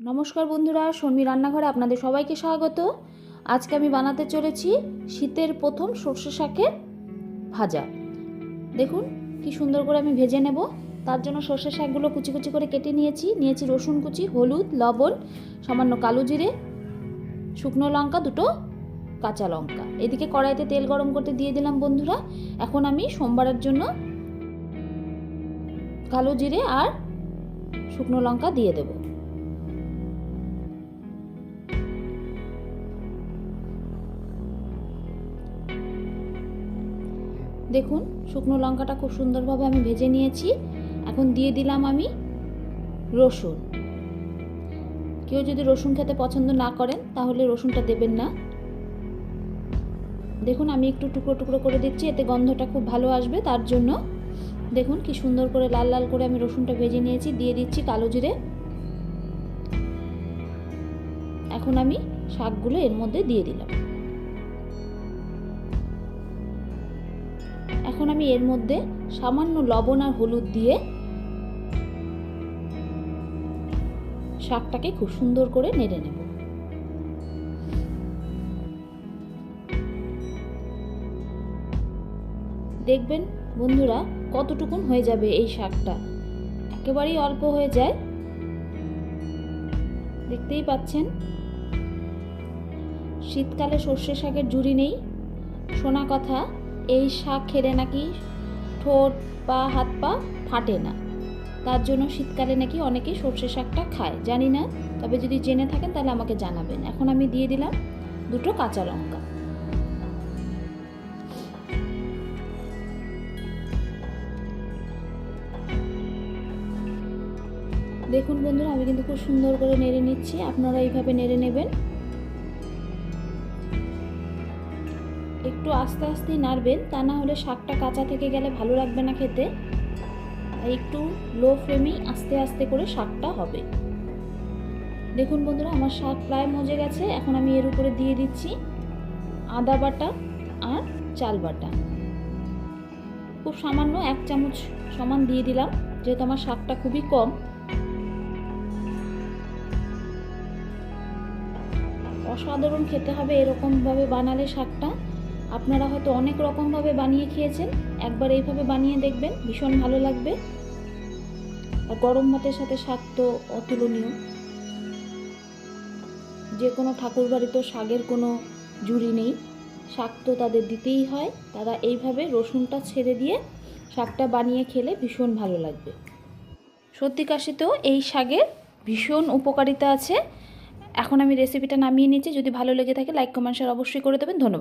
নমস্কার বন্ধুরা শর্মি রান্নাঘরে আপনাদের সবাইকে স্বাগত। আজকে আমি বানাতে চলেছি শীতের প্রথম সর্ষে শাকের ভাজা। দেখুন, কি সুন্দর করে আমি ভেজে নেব। তার জন্য সর্ষে শাকগুলো কুচি কুচি করে কেটে নিয়েছি। নিয়েছি রসুন কুচি, হলুদ, লবণ, সামান্য কালো জিরে, শুকনো লঙ্কা, দুটো কাঁচা লঙ্কা। এদিকে কড়াইতে তেল গরম করতে দিয়ে দিলাম বন্ধুরা। এখন আমি সোমবারের জন্য কালো জিরে আর শুকনো লঙ্কা দিয়ে দেবো। দেখুন, শুকনো লঙ্কাটা খুব সুন্দরভাবে আমি ভেজে নিয়েছি। এখন দিয়ে দিলাম আমি রসুন। কেউ যদি রসুন খেতে পছন্দ না করেন, তাহলে রসুনটা দেবেন না। দেখুন, আমি একটু টুকরো টুকরো করে দিচ্ছি, এতে গন্ধটা খুব ভালো আসবে, তার জন্য। দেখুন, কি সুন্দর করে লাল লাল করে আমি রসুনটা ভেজে নিয়েছি, দিয়ে দিচ্ছি কালো জিরে। এখন আমি শাকগুলো এর মধ্যে দিয়ে দিলাম। আমি এর মধ্যে সামান্য লবণ আর হলুদ দিয়ে শাকটাকে খুব সুন্দর করে নেড়ে নেব। দেখবেন বন্ধুরা কতটুকুন হয়ে যাবে এই শাকটা। একেবারেই অল্প হয়ে যায়। দেখতেই পাচ্ছেন? শীতকালে সর্ষে শাকের জুড়ি নেই। শোনা কথা এই শাক খেলে নাকি ঠোঁট পা হাত পা ফাটে না। তার জন্য শীতকালে নাকি অনেকেই সর্ষে শাকটা খায়। জানি না, তবে যদি জেনে থাকেন তাহলে আমাকে জানাবেন। এখন আমি দিয়ে দিলাম দুটো কাঁচা লঙ্কা। দেখুন বন্ধুরা, আমি কিন্তু খুব সুন্দর করে নেড়ে নিচ্ছি। আপনারা এইভাবে নেড়ে নেবেন। একটু আস্তে আস্তে নাড়বেন, তা না হলে শাকটা কাঁচা থেকে গেলে ভালো লাগবে না খেতে। একটু লো ফ্লেমেই আস্তে আস্তে করে শাকটা হবে। দেখুন বন্ধুরা, আমার শাক প্রায় মজে গেছে। এখন আমি এর উপরে দিয়ে দিচ্ছি আদা বাটা আর চাল বাটা। খুব সামান্য এক চামচ সমান দিয়ে দিলাম, যেহেতু আমার শাকটা খুবই কম। অসাধারণ খেতে হবে এরকমভাবে বানালে শাকটা। আপনারা হয়তো অনেক রকমভাবে বানিয়ে খেয়েছেন। একবার এইভাবে বানিয়ে দেখবেন, ভীষণ ভালো লাগবে। আর গরম ভাতের সাথে শাক তো অতুলনীয়। যে কোনো ঠাকুর বাড়িতেও শাকের কোনো জুড়ি নেই। শাক তো তাদের দিতেই হয়। তারা এইভাবে রসুনটা ছেড়ে দিয়ে শাকটা বানিয়ে খেলে ভীষণ ভালো লাগবে। সত্যি কাশিতেও এই শাকের ভীষণ উপকারিতা আছে। এখন আমি রেসিপিটা নামিয়ে নিচ্ছি। যদি ভালো লেগে থাকে লাইক কমেন্ট শেয়ার অবশ্যই করে দেবেন। ধন্যবাদ।